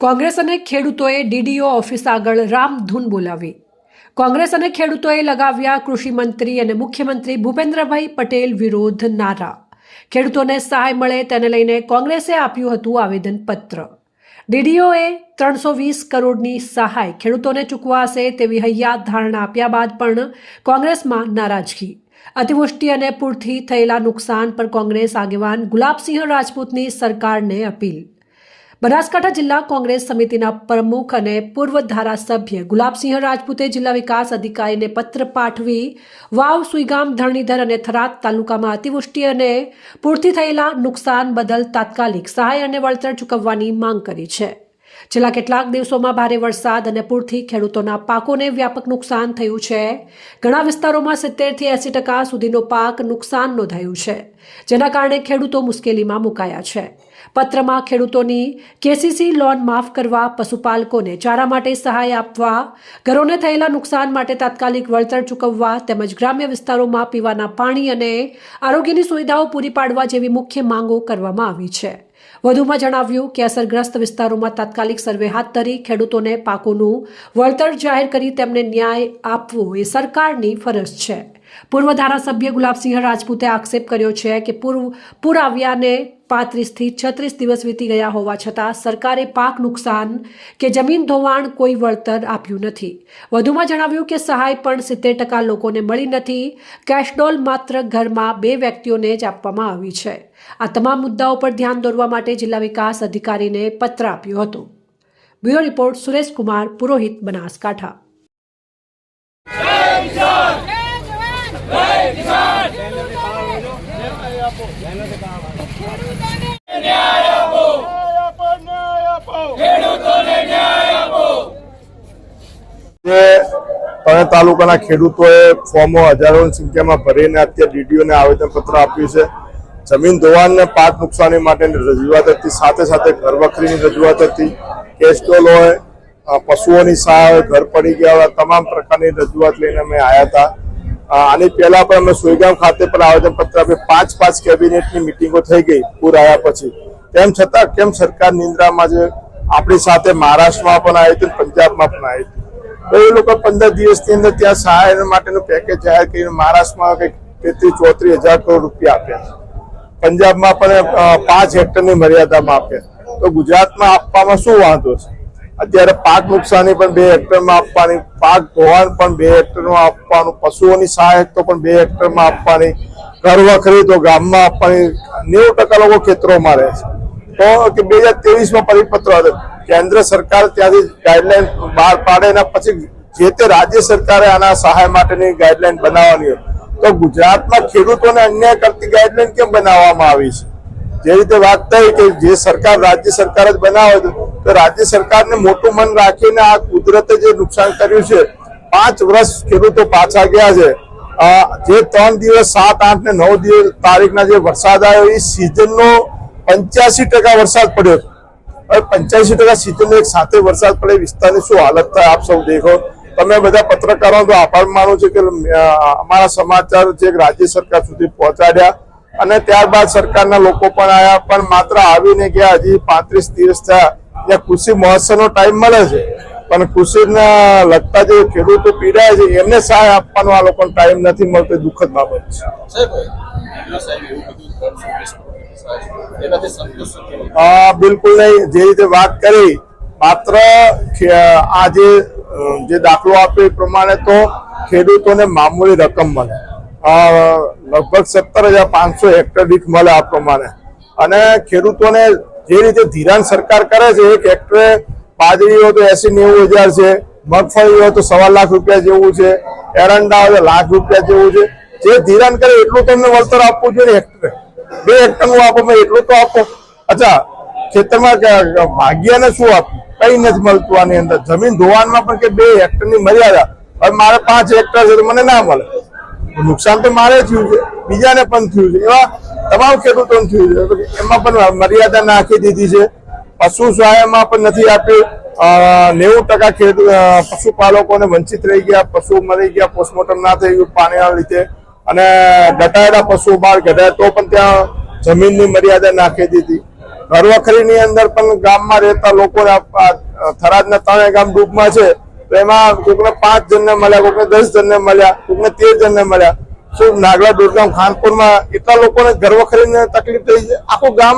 કોંગ્રેસ અને ખેડૂતોએ DDO office આગળ રામધૂન બોલાવી. કોંગ્રેસ અને ખેડૂતોએ લગાવ્યા કૃષિમંત્રી અને મુખ્યમંત્રી ભૂપેન્દ્રભાઈ પટેલ વિરોધ નારા. ખેડૂતોને સહાય મળે તેને લઈને કોંગ્રેસે આપ્યું હતું આવેદનપત્ર. ડીડીઓએ ત્રણસો વીસ કરોડની સહાય ખેડૂતોને ચૂકવાશે તેવી હૈયાત ધારણા આપ્યા બાદ પણ કોંગ્રેસમાં નારાજગી. અતિવૃષ્ટિ અને પૂરથી થયેલા નુકસાન પર કોંગ્રેસ આગેવાન ગુલાબસિંહ રાજપૂતની સરકારને અપીલ. બનાસકાંઠા જિલ્લા કોંગ્રેસ સમિતિના પ્રમુખ અને પૂર્વ ધારાસભ્ય ગુલાબસિંહ રાજપૂતે જિલ્લા વિકાસ અધિકારીને પત્ર પાઠવી વાવ, સુઈગામ, ધરણીધર અને થરાદ તાલુકામાં અતિવૃષ્ટિ અને પૂરથી થયેલા નુકસાન બદલ તાત્કાલિક સહાય અને વળતર ચૂકવવાની માંગ કરી છે. છેલ્લા કેટલાક દિવસોમાં ભારે વરસાદ અને પૂરથી ખેડૂતોના પાકોને વ્યાપક નુકસાન થયું છે. ઘણા વિસ્તારોમાં સિત્તેરથી એંસી ટકા સુધીનો પાક નુકસાન નોંધાયું છે, જેના કારણે ખેડૂતો મુશ્કેલીમાં મુકાયા છે. પત્રમાં ખેડૂતોની કેસીસી લોન માફ કરવા પશુપાલકોને ચારા માટે સહાય આપવા, ઘરોને થયેલા નુકસાન માટે તાત્કાલિક વળતર ચૂકવવા તેમજ ગ્રામ્ય વિસ્તારોમાં પીવાના પાણી અને આરોગ્યની સુવિધાઓ પૂરી પાડવા જેવી મુખ્ય માંગો કરવામાં આવી છે. વધુમાં જણાવ્યું કે અસરગ્રસ્ત વિસ્તારોમાં તાત્કાલિક સર્વે હાથ ધરી ખેડૂતોને પાકોનું વળતર જાહેર કરી તેમને ન્યાય આપવો એ સરકારની ફરજ છે. પૂર્વ ધારાસભ્ય ગુલાબસિંહ રાજપૂતે આક્ષેપ કર્યો છે કે પૂર્વ પૂર આવ્યાને પાંત્રીસથી છત્રીસ દિવસ વીતી ગયા હોવા છતાં સરકારે પાક નુકસાન કે જમીન ધોવાણ કોઈ વળતર આપ્યું નથી. વધુમાં જણાવ્યું કે સહાય પણ સિત્તેર ટકા લોકોને મળી નથી. કેશડોલ માત્ર ઘરમાં બે વ્યક્તિઓને જ આપવામાં આવી છે. આ તમામ મુદ્દાઓ પર ધ્યાન દોરવા માટે જિલ્લા વિકાસ અધિકારીને પત્ર આપ્યો હતો. Bureau report Suresh Kumar Purohit Banaskantha. જે ત્રણે તાલુકાના ખેડૂતોએ ફોર્મો હજારોની સંખ્યામાં ભરીને અત્યારે ડીડીઓને આવેદનપત્ર આપ્યું છે. જમીન ધોવાણને પાક નુકસાની માટેની રજૂઆત હતી, સાથે સાથે ઘર વખરીની રજૂઆત હતી. કેસ્ટોલ હોય પશુઓની સહાય હોય, ઘર પડી ગયા હોય તમામ પ્રકારની રજૂઆત લઈને અમે આવ્યા હતા. આની પહેલા પણ અમે સુઈગામ ખાતે પણ આવેદનપત્ર આપી પાંચ પાંચ કેબિનેટની મિટિંગો થઈ ગઈ પૂર આવ્યા પછી. તેમ છતાં કેમ સરકાર નિંદ્રામાં છે? આપણી સાથે મહારાષ્ટ્રમાં પણ આવી હતી પંજાબમાં પણ આવી હતી. તો એ લોકો પંદર દિવસની અંદર ત્યાં સહાય માટેનું પેકેજ જાહેર કરીને મહારાષ્ટ્રમાં કંઈક તેત્રીસ ચોત્રીસ હજાર કરોડ રૂપિયા આપ્યા પંજાબમાં પણ પાંચ હેક્ટરની મર્યાદામાં આપ્યા તો ગુજરાતમાં આપવામાં શું વાંધો છે? અત્યારે પાક નુકસાની પણ બે હેક્ટરમાં આપવાની પાક ધોવાણ પણ બે હેક્ટરમાં આપવાનું, પશુઓની સહાયક તો પણ બે હેક્ટરમાં આપવાની ઘર વખરી તો ગામમાં આપવાની. નેવું ટકા લોકો ખેતરોમાં રહે છે. તો કે બે હજાર ત્રેવીસમાં પરિપત્ર હતો. કેન્દ્ર સરકાર ત્યાંથી ગાઈડલાઈન બહાર પાડે એના પછી જે તે રાજ્ય સરકારે આના સહાય માટેની ગાઈડલાઈન બનાવવાની હોય. તો ગુજરાતમાં ખેડૂતોને અન્યાય કરતી ગાઈડલાઈન કેમ બનાવવામાં આવી છે? જે રીતે વાત થઈ કે જે સરકાર રાજ્ય સરકાર જ બનાવે તો રાજ્ય સરકારને મોટું મન રાખીને આ કુદરતે જે નુકસાન કર્યું છે, પાંચ વર્ષ ખેડૂતો પાછા ગયા છે. જે ત્રણ દિવસ, સાત, આઠ ને નવ દિવસ તારીખના જે વરસાદ આવ્યો, એ સિઝનનો પંચ્યાસી ટકા વરસાદ પડ્યો હવે પંચ્યાસી ટકા સિઝનનો એક સાથે વરસાદ પડે વિસ્તારની શું હાલત થાય આપ સૌ દેખો. તમે બધા પત્રકારો તો આભાર માનું છું કે અમારા સમાચાર જે રાજ્ય સરકાર સુધી પહોંચાડ્યા અને ત્યારબાદ સરકારના લોકો પણ આવ્યા પણ માત્ર આવીને ગયા, હજી પાંત્રીસ દિવસ થયા. ત્યાં કૃષિ મહોત્સવનો ટાઈમ મળે છે. પણ કૃષિના લગતા જે ખેડૂતો પીડાય છે એમને સહાય આપવાનો આ લોકોને ટાઈમ નથી મળતો દુઃખદ બાબત છે. બિલકુલ નહીં. જે રીતે વાત કરી માત્ર આ જે જે દાખલો આપ્યો એ પ્રમાણે તો ખેડૂતોને મામૂલી રકમ મળે. લગભગ સત્તર હજાર પાંચસો હેક્ટર દીઠ મળે આ પ્રમાણે. અને ખેડૂતોને જે રીતે ધિરાણ સરકાર કરે છે, એક હેક્ટરે બાજરી હોય તો એસી નેવું હજાર છે મગફળી હોય તો સવા લાખ રૂપિયા જેવું છે, એરંડા હોય લાખ રૂપિયા જેવું છે. જે ધિરાણ કરે એટલું તમને વળતર આપવું જોઈએ હેક્ટરે બે હેક્ટરનું આપો, મેં એટલું તો આપો. અચ્છા, ખેતરમાં ભાગ્યાને શું આપવું? કઈ નથી મળતું આની અંદર. જમીન ધોવાણમાં પણ કે બે હેક્ટરની મર્યાદા. હવે મારે પાંચ હેક્ટર છે તો મને ના મળે. નુકસાન તો મારે થયું છે. બીજાને પણ થયું છે. એવા તમામ ખેડૂતોને થયું છે. એમાં પણ મર્યાદા નાખી દીધી છે. પશુ સહાયમાં પણ નથી આપ્યું નેવું ટકા ખેડૂત પશુપાલકોને વંચિત રહી ગયા. પશુ મરી ગયા, પોસ્ટમોર્ટમ ના થઈ ગયું પાણીના લીધે. અને ઘટાયેલા પશુ બહાર ઘટાયા તો પણ ત્યાં જમીનની મર્યાદા નાખી દીધી. ઘરવખરીની અંદર પણ ગામમાં રહેતા લોકોને થરાદના ત્રણેય ગામ ડૂબમાં છે. તો એમાં કોકને પાંચ જણને મળ્યા, કોકને દસ જણને મળ્યા, કોકને તેર જણને મળ્યા. શું નાગલા દુર્ગામ ખાનપુરમાં એટલા લોકોને કરીને તકલીફ થઈ છે? આખું ગામ